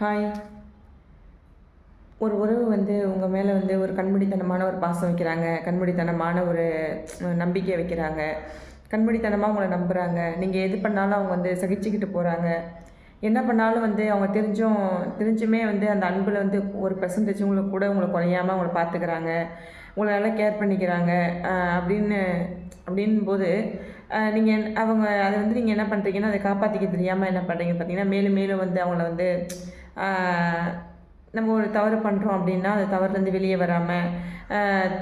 Hi ஒரு உறவு வந்து உங்கள் மேலே வந்து ஒரு கண்மூடித்தனமான ஒரு பாசம் வைக்கிறாங்க. கண்மூடித்தனமான ஒரு நம்பிக்கை வைக்கிறாங்க. கண்மூடித்தனமாக உங்களை நம்புகிறாங்க நீங்கள் எது பண்ணாலும் அவங்க வந்து சகிச்சுக்கிட்டு போகிறாங்க என்ன பண்ணாலும் வந்து அவங்க தெரிஞ்சும் தெரிஞ்சுமே வந்து அந்த அன்பில் வந்து ஒரு பெர்சன்டேஜ் உங்களுக்கு கூட உங்களை குறையாமல் அவங்கள பார்த்துக்கிறாங்க உங்களை நல்லா கேர் பண்ணிக்கிறாங்க. அப்படின்னு அப்படின் போது நீங்கள் அவங்க அதை வந்து நீங்கள் என்ன பண்ணுறீங்கன்னா அதை காப்பாற்றிக்க தெரியாமல் என்ன பண்ணுறீங்க பார்த்தீங்கன்னா மேலும் மேலும் வந்து அவங்கள வந்து நம்ம ஒரு தவறு பண்ணுறோம் அப்படின்னா அந்த தவறுலேருந்து வெளியே வராமல்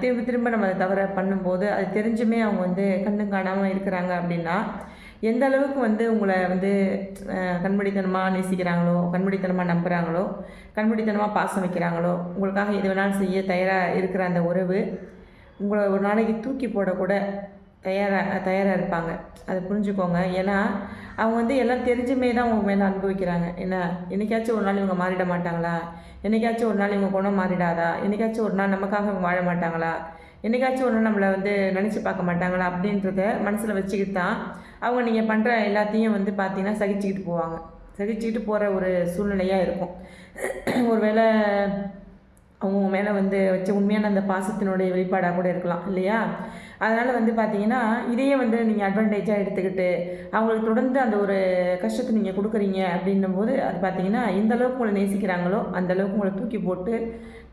திரும்ப திரும்ப நம்ம அந்த தவறை பண்ணும்போது அது தெரிஞ்சுமே அவங்க வந்து கண்ணும் காணாமல் இருக்கிறாங்க அப்படின்னா எந்த அளவுக்கு வந்து உங்களை வந்து ஆஹ், கண்மூடித்தனமாக நேசிக்கிறாங்களோ கண்மூடித்தனமாக நம்புகிறாங்களோ கண்மூடித்தனமாக பாசம் வைக்கிறாங்களோ உங்களுக்காக எது வேணாலும் செய்ய தயாராக இருக்கிற அந்த உறவு உங்களை ஒரு நாளைக்கு தூக்கி போடக்கூட தயாராக தயாராக இருப்பாங்க. அதை புரிஞ்சுக்கோங்க. ஏன்னா அவங்க வந்து எல்லாம் தெரிஞ்சுமே தான் அவங்க மேலே அனுபவிக்கிறாங்க என்ன என்னைக்காச்சும் ஒரு நாள் இவங்க மாறிட மாட்டாங்களா? என்னைக்காச்சும் ஒரு நாள் இவங்க குணம் மாறிடாதா? என்னைக்காச்சும் ஒரு நாள் நமக்காக இவங்க வாழ மாட்டாங்களா? என்னைக்காச்சும் ஒரு நாள் நம்மளை வந்து நினச்சி பார்க்க மாட்டாங்களா? அப்படின்றத மனசில் வச்சுக்கிட்டு தான் அவங்க நீங்கள் பண்ணுற எல்லாத்தையும் வந்து பார்த்தீங்கன்னா சகிச்சுக்கிட்டு போவாங்க. சகிச்சுக்கிட்டு போகிற ஒரு சூழ்நிலையாக இருக்கும். ஒருவேளை அவங்க மேலே வந்து வச்ச உண்மையான அந்த பாசத்தினுடைய வெளிப்பாடாக கூட இருக்கலாம். இல்லையா? அதனால் வந்து பார்த்தீங்கன்னா இதையே வந்து நீங்கள் அட்வான்டேஜாக எடுத்துக்கிட்டு அவங்களுக்கு தொடர்ந்து அந்த ஒரு கஷ்டத்தை நீங்கள் கொடுக்குறீங்க அப்படின்னும் போது அது பார்த்தீங்கன்னா எந்த அளவுக்கு உங்களை நேசிக்கிறாங்களோ அந்த அளவுக்கு உங்களை தூக்கி போட்டு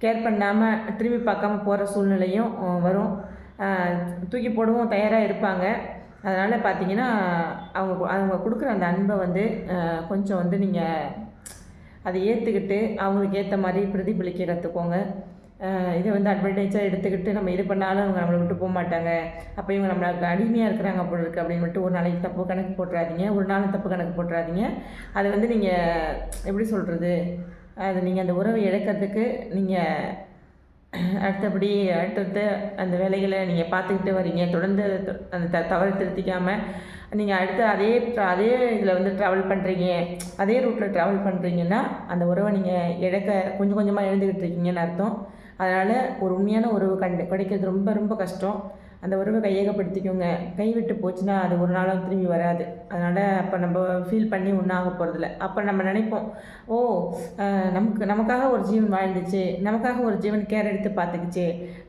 கேர் பண்ணாமல் திரும்பி பார்க்காம போகிற சூழ்நிலையும் வரும். தூக்கி போடவும் தயாராக இருப்பாங்க. அதனால் பார்த்தீங்கன்னா அவங்க அவங்க கொடுக்குற அந்த அன்பை வந்து கொஞ்சம் வந்து நீங்கள் அதை ஏற்றுக்கிட்டு அவங்களுக்கு ஏற்ற மாதிரி பிரதிபலிக்க கற்றுக்கோங்க இதை வந்து அட்வான்டேஜாக எடுத்துக்கிட்டு நம்ம இது பண்ணாலும் அவங்க நம்மளை விட்டு போக மாட்டாங்க அப்போ இவங்க நம்மளுக்கு அடிமையாக இருக்கிறாங்க போல இருக்குது அப்படின்னு மட்டும் ஒரு நாளைக்கு தப்பு கணக்கு போட்டுறாதீங்க. ஒரு நாள் தப்பு கணக்கு போட்டுறாதீங்க. அதை வந்து நீங்கள் எப்படி சொல்கிறது அது நீங்கள் அந்த உறவை இழக்கிறதுக்கு நீங்கள் அடுத்தபடி அடுத்தடுத்த அந்த வேலைகளை நீங்கள் பார்த்துக்கிட்டு வரீங்க. தொடர்ந்து அந்த த தவறு திருத்திக்காமல் நீங்கள் அடுத்து அதே அதே இதில் வந்து ட்ராவல் பண்ணுறீங்க அதே ரூட்டில் ட்ராவல் பண்ணுறீங்கன்னா அந்த உறவை நீங்கள் இழக்க கொஞ்சம் கொஞ்சமாக எழுந்துக்கிட்டு இருக்கீங்கன்னு அர்த்தம். அதனால் ஒரு உண்மையான உறவு கண்டு கிடைக்கிறது ரொம்ப ரொம்ப கஷ்டம். அந்த உறவை கையகப்படுத்திக்கோங்க. கைவிட்டு போச்சுன்னா அது ஒரு நாளும் திரும்பி வராது. அதனால் அப்போ நம்ம ஃபீல் பண்ணி ஒன்றும் போகிறதில்ல அப்போ நம்ம நினைப்போம் ஓ நமக்கு நமக்காக ஒரு ஜீவன் வாழ்ந்துச்சு. நமக்காக ஒரு ஜீவன் கேர் எடுத்து பார்த்துக்குச்சு.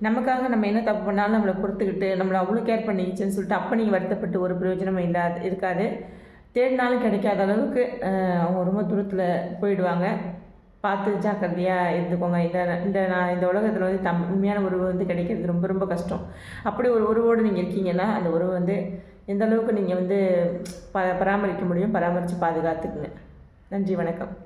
நமக்காக நம்ம என்ன தப்பு பண்ணாலும் நம்மளை பொறுத்துக்கிட்டு நம்மளை அவ்வளோ கேர் பண்ணிக்கிச்சுன்னு சொல்லிட்டு அப்போ நீங்கள் வருத்தப்பட்டு ஒரு பிரயோஜனமும் இல்லாது இருக்காது. தேடினாலும் கிடைக்காத அளவுக்கு அவங்க ரொம்ப தூரத்தில் போயிடுவாங்க. பார்த்து ஜாக்கிரதையாக இருந்துக்கோங்க. இந்த இந்த நான் இந்த உலகத்தில் வந்து தம் உண்மையான உறவு வந்து கிடைக்கிறது ரொம்ப ரொம்ப கஷ்டம். அப்படி ஒரு உறவோடு நீங்கள் இருக்கீங்கன்னா அந்த உறவு வந்து எந்த அளவுக்கு நீங்கள் வந்து ப பராமரிக்க முடியும்? பராமரித்து பாதுகாத்துக்குங்க. நன்றி வணக்கம்.